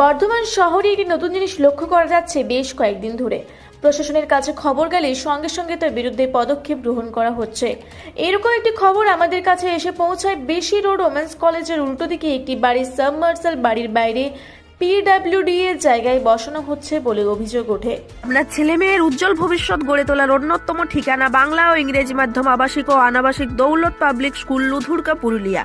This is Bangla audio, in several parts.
বর্ধমান শহরে একটি নতুন জিনিস লক্ষ্য করা যাচ্ছে বেশ কয়েকদিন ধরে। প্রশাসনের কাছে খবর গেলে সঙ্গে সঙ্গে তার বিরুদ্ধে পদক্ষেপ গ্রহণ করা হচ্ছে। এরকম একটি খবর আমাদের কাছে এসে পৌঁছায়। বেশি রোড ওমেন্স কলেজের উল্টো দিকে একটি বাড়ির সাবমার্সাল বাড়ির বাইরে পিডাব্লিউডি এর জায়গায় বসানো হচ্ছে বলে অভিযোগ ওঠে। আপনার ছেলে মেয়ের উজ্জ্বল ভবিষ্যৎ গড়ে তোলার অন্যতম ঠিকানা বাংলা ও ইংরেজি মাধ্যম আবাসিক ও অনাবাসিক দৌলত পাবলিক স্কুল, লুধুরকা, পুরুলিয়া।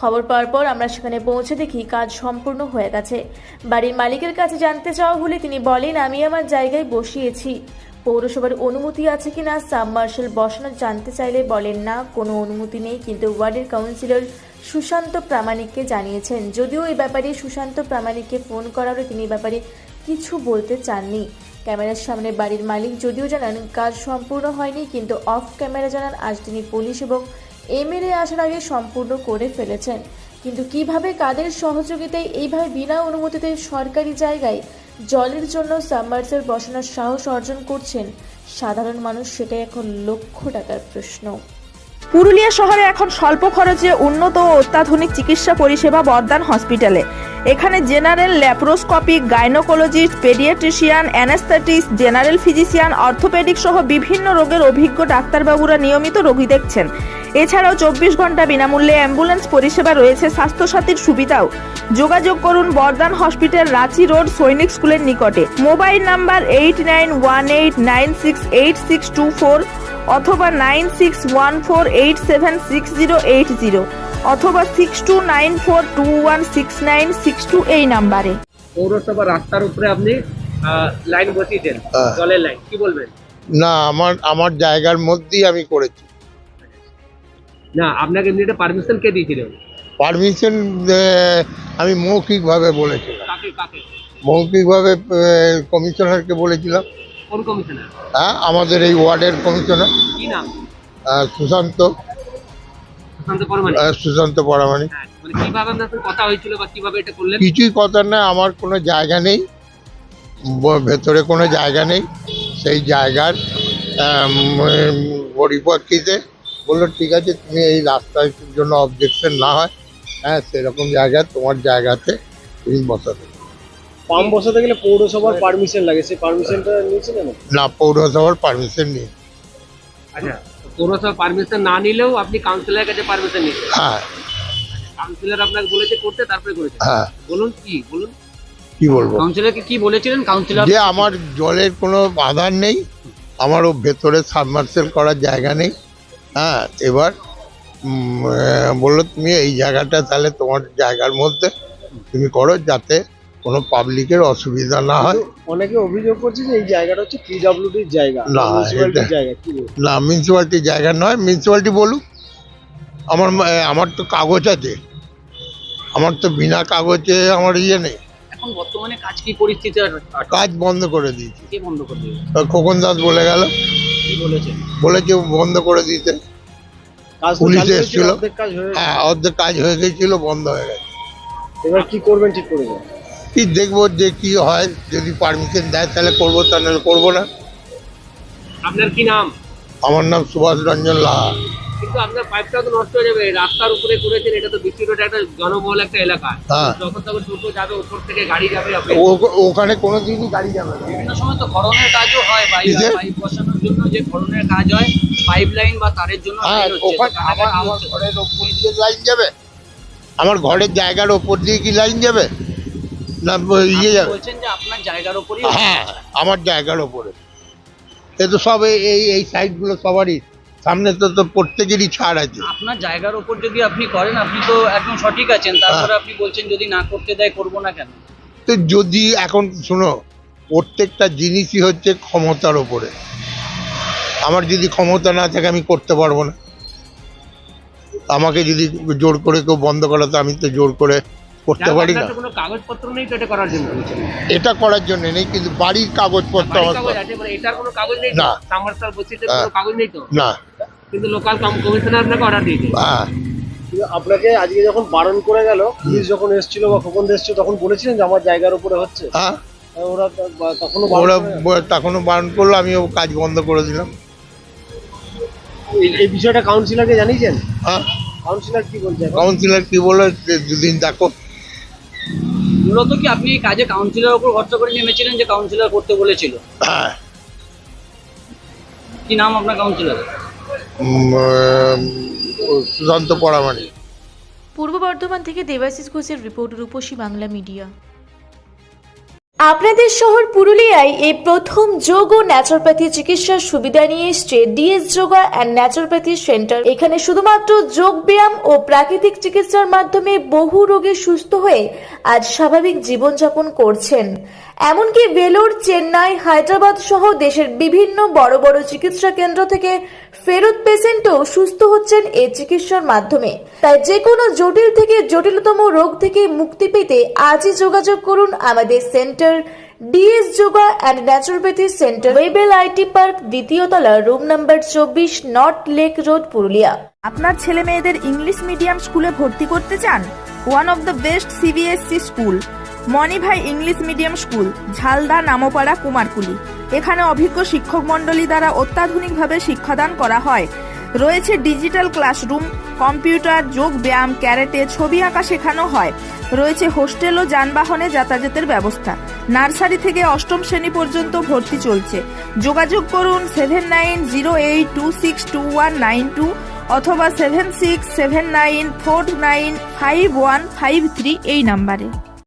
খবর পাওয়ার পর আমরা সেখানে পৌঁছে দেখি কাজ সম্পূর্ণ হয়ে গেছে। বাড়ির মালিকের কাছে জানতে চাওয়া হলে তিনি বলেন, আমি আমার জায়গায় বসিয়েছি। পৌরসভার অনুমতি আছে কিনা, সাবমার্শাল বসানো জানতে চাইলে বলেন না। কোনো অনুমতি নেই, কিন্তু ওয়ার্ডের কাউন্সিলর সুশান্ত প্রামাণিককে জানিয়েছেন। যদিও এই ব্যাপারে সুশান্ত প্রামাণিককে ফোন করা হলে তিনি ব্যাপারে কিছু বলতে চাননি। ক্যামেরার সামনে বাড়ির মালিক যদিও জানান, কাজ সম্পূর্ণ হয়নি, কিন্তু অফ ক্যামেরা জানান আজ তিনি পুলিশ এবং এমএলএ আসার আগে সম্পূর্ণ করে ফেলেছেন। কিন্তু কীভাবে কাদের সহযোগিতায় এইভাবে বিনা অনুমতিতে সরকারি জায়গায় জলের জন্য সাবমার্সেল বসানোর সাহস অর্জন করছেন সাধারণ মানুষ, সেটাই এখন লক্ষ টাকার প্রশ্ন। পুরুলিয়া শহরে এখন স্বল্প খরচে উন্নত ও অত্যাধুনিক চিকিৎসা পরিষেবা বর্দান হসপিটালে। এখানে general laparoscopic gynaecologist, paediatrician, anaesthetist, general physician, orthopaedic সহ বিভিন্ন রোগের অভিজ্ঞ ডাক্তারবাবুরা নিয়মিত রোগী দেখছেন। এছাড়াও চব্বিশ ঘণ্টা বিনামূল্যে অ্যাম্বুলেন্স পরিষেবা রয়েছে স্বাস্থ্যসাথীর সুবিধাও। যোগাযোগ করুন বর্দান হসপিটাল রাঁচি রোড সৈনিক স্কুলের নিকটে। Mobile number eight nine one eight nine six eight six two four অথবা nine six one four eight seven six zero eight zero অথবা six two nine four two one six nine six two এই নাম্বারে। পৌরসভা রাস্তার উপরে আপনি লাইন বসিয়েছেন হ্যাঁ। জলের লাইন কি বলবেন? না আমার আমার জায়গার মধ্যেই আমি করেছি। না আপনাকে এমনিতে পারমিশন কে দিয়েছিলেন পারমিশন আমি মৌখিকভাবে বলেছিলাম। মৌখিকভাবে কমিশনারকে বলেছিলাম। কোন কমিশনার? হ্যাঁ আমাদের এই ওয়ার্ডের কমিশনার। কি নাম? সুশান্ত। সুশান্ত পরমানি সুশান্ত পরামানিক হ্যাঁ, কিছুই কথা না আমার কোনো জায়গা নেই। ভেতরে কোনো জায়গা নেই। সেই জায়গার পরিপ্রেক্ষিতে বলল ঠিক আছে তুমি এই রাস্তার জন্য অবজেকশন না হয়। হ্যাঁ সেরকম জায়গা তোমার জায়গাতে তুমি বসাতে পাম্প বসাতে গেলে পৌরসভার পারমিশন লাগে সেই পারমিশনটা নিয়েছিলেন না পৌরসভার পারমিশন নেই। আচ্ছা পৌরসভা পারমিশন না নিলেও আপনি কাউন্সিলরের কাছে পারমিশন নিয়েছেন? হ্যাঁ। কাউন্সিলর আপনাকে বলেছে করতে তারপরে করেছেন হ্যাঁ। বলুন কি বলুন। কি বলব? কাউন্সিলরকে কি বলেছিলেন? কাউন্সিলর যে আমার জলের কোনো আধার নেই আমারও ভেতরে সাবমার্সেল করার জায়গা নেই। হ্যাঁ এবার বলল তুমি এই জায়গাটা তাহলে তোমার জায়গার মধ্যে তুমি করো যাতে কোনো পাবলিকের অসুবিধা না হয়। অনেকে অভিযোগ করছে যে এই জায়গাটা হচ্ছে পিডাব্লিউডির জায়গা না, না মিউনিসিপ্যালিটির জায়গা নয় মিউনিসিপ্যালিটি বলুক। আমার আমার তো কাগজ আছে। আমার তো বিনা কাগজে আমার ইয়ে নেই। এখন বর্তমানে কাজ কি পরিস্থিতি কাজ বন্ধ করে দিয়েছি। কে বন্ধ করে দিয়েছে? খোকন দাস বলে গেল। কি বলেছেন বলেছে বন্ধ করে দিতে পুলিশ এসেছিল। হয়ে অর্ধেক কাজ হয়ে গেছিল বন্ধ হয়ে গেছে। এবার কি করবেন ঠিক করে কি দেখব যে কি হয় যদি পারমিশন দেয় তাহলে করব তা নাহলে করব না। আপনার কি নাম? আমার নাম সুভাষ রঞ্জন লাহা। কিন্তু আপনার পাইপটা তো নষ্ট হয়ে যাবে রাস্তার উপরে করেছেন এটা তো বিসি একটা জনবহুল একটা এলাকা। যখন তখন টোটো যাবে উপর থেকে গাড়ি যাবে ওখানে কোনো দিনই গাড়ি যাবে না। বিভিন্ন সময় তো খননের কাজও হয় কিসে? জন্য যে খননের কাজ হয় পাইপ লাইন বা তারের জন্য হ্যাঁ আমার ঘরের ওপর দিয়ে লাইন যাবে? আমার ঘরের জায়গার ওপর দিয়ে কি লাইন যাবে? না ইয়ে যাবে? বলছেন যে আপনার জায়গার উপরই হ্যাঁ আমার জায়গার ওপরে। এ তো সব এই- এই সাইডগুলো সবারই। সামনে তো তো প্রত্যেকেরই ছাড় আছে। আপনার জায়গার উপর যদি আপনি করেন আপনি তো একদম সঠিক আছেন। তারপরে আপনি বলছেন যদি না করতে দেয় করব না কেন? তো যদি এখন শোনো প্রত্যেকটা জিনিসই হচ্ছে ক্ষমতার ওপরে। আমার যদি ক্ষমতা না থাকে আমি করতে পারব না। আমাকে যদি জোর করে কেউ বন্ধ করাতো আমি তো জোর করে করতে পারি না। এটা করার জন্য? এটা করার জন্য নেই কিন্তু বাড়ির কাগজপত্র আমার কাগজ আছে, মানে এটার কোনো কাগজ নেই না। হ্যাঁ। কোনো কাগজ নেই তো? না। কিন্তু লোকাল কমিশনার আপনাকে অর্ডার দিয়েছে। হ্যাঁ। আপনাকে আজকে যখন বারণ করে গেল পুলিশ যখন এসেছিল বা খোকন এসেছিল তখন বলেছিলেন যে আমার জায়গার উপরে হচ্ছে। হ্যাঁ। ওরা ত- বা- তখনও বারণ ওরা তখনও বারণ করল আমিও কাজ বন্ধ করে দিলাম। এই- বিষয়টা কাউন্সিলরকে জানিয়েছেন? হ্যাঁ। কাউন্সিলর কি বলছে কাউন্সিলর কি বলে দুদিন দেখো। মূলত কি আপনি এই কাজে কাউন্সিলর উপর ভরসা করে নেমেছিলেন যে কাউন্সিলর করতে বলেছিল? হ্যাঁ। কি নাম আপনার কাউন্সিলর সুশান্ত পরামানি পূর্ব বর্ধমান থেকে দেবাশিস ঘোষের রিপোর্ট রূপসী বাংলা মিডিয়া। আপনাদের শহর পুরুলিয়ায় এই প্রথম যোগ ও ন্যাচুরোপ্যাথি চিকিৎসার সুবিধা নিয়ে এসছে DS yoga and naturopathy centre এখানে শুধুমাত্র যোগ ব্যায়াম ও প্রাকৃতিক চিকিৎসার মাধ্যমে বহু রোগে সুস্থ হয়ে আজ স্বাভাবিক জীবনযাপন করছেন। এমনকি ভেলোর চেন্নাই, হায়দ্রাবাদ সহ দেশের বিভিন্ন বড় বড় চিকিৎসা কেন্দ্র থেকে ফেরত পেশেন্টও সুস্থ হচ্ছেন এই চিকিৎসার মাধ্যমে। তাই যে কোনো জটিল থেকে জটিলতম রোগ থেকে মুক্তি পেতে আজই যোগাযোগ করুন আমাদের centre DS yoga and naturopathy centre Webel IT park, দ্বিতীয় তলা, রুম নাম্বার চব্বিশ, নর্থ লেক রোড, পুরুলিয়া। আপনার ছেলে মেয়েদের ইংলিশ মিডিয়াম স্কুলে ভর্তি করতে চান? One of the best CBSE school. Manibhai English medium school, Jhalda Namapara Kumarkuli. এখানে অভিজ্ঞ শিক্ষক মণ্ডলী দ্বারা অত্যাধুনিকভাবে শিক্ষাদান করা হয়। রয়েছে ডিজিটাল ক্লাসরুম, কম্পিউটার, যোগ ব্যায়াম, ক্যারেটে, ছবি আঁকা শেখানো হয়। রয়েছে হোস্টেল ও যানবাহনে যাতায়াতের ব্যবস্থা। নার্সারি থেকে অষ্টম শ্রেণি পর্যন্ত ভর্তি চলছে। যোগাযোগ করুন seven nine zero eight two six two one nine two অথবা seven six seven nine four nine five one five three এই নাম্বারে।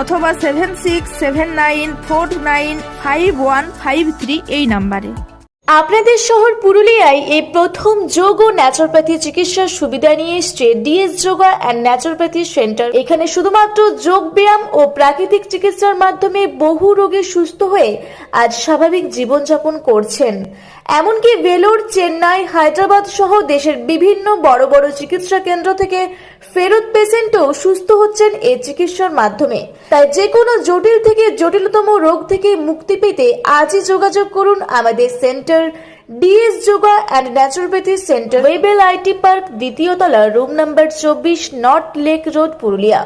অথবা seven six, seven nine, four nine, five one, five three এই নাম্বারে। আপনাদের শহর পুরুলিয়ায় এই প্রথম যোগ ও ন্যাচুরোপ্যাথি চিকিৎসার সুবিধা নিয়ে এসছে DS yoga and naturopathy centre এখানে শুধুমাত্র যোগ ব্যায়াম ও প্রাকৃতিক চিকিৎসার মাধ্যমে বহু রোগে সুস্থ হয়ে আজ স্বাভাবিক জীবনযাপন করছেন। এমনকি ভেলোর, চেন্নাই, হায়দ্রাবাদ সহ দেশের বিভিন্ন বড় বড় চিকিৎসা কেন্দ্র থেকে ফেরত পেশেন্টও সুস্থ হচ্ছেন এই চিকিৎসার মাধ্যমে। তাই যে কোনো জটিল থেকে জটিলতম রোগ থেকে মুক্তি পেতে আজই যোগাযোগ করুন আমাদের centre DS yoga and naturopathy centre Webel IT park দ্বিতীয় তলা রুম নাম্বার চব্বিশ নর্থ লেক রোড, পুরুলিয়া।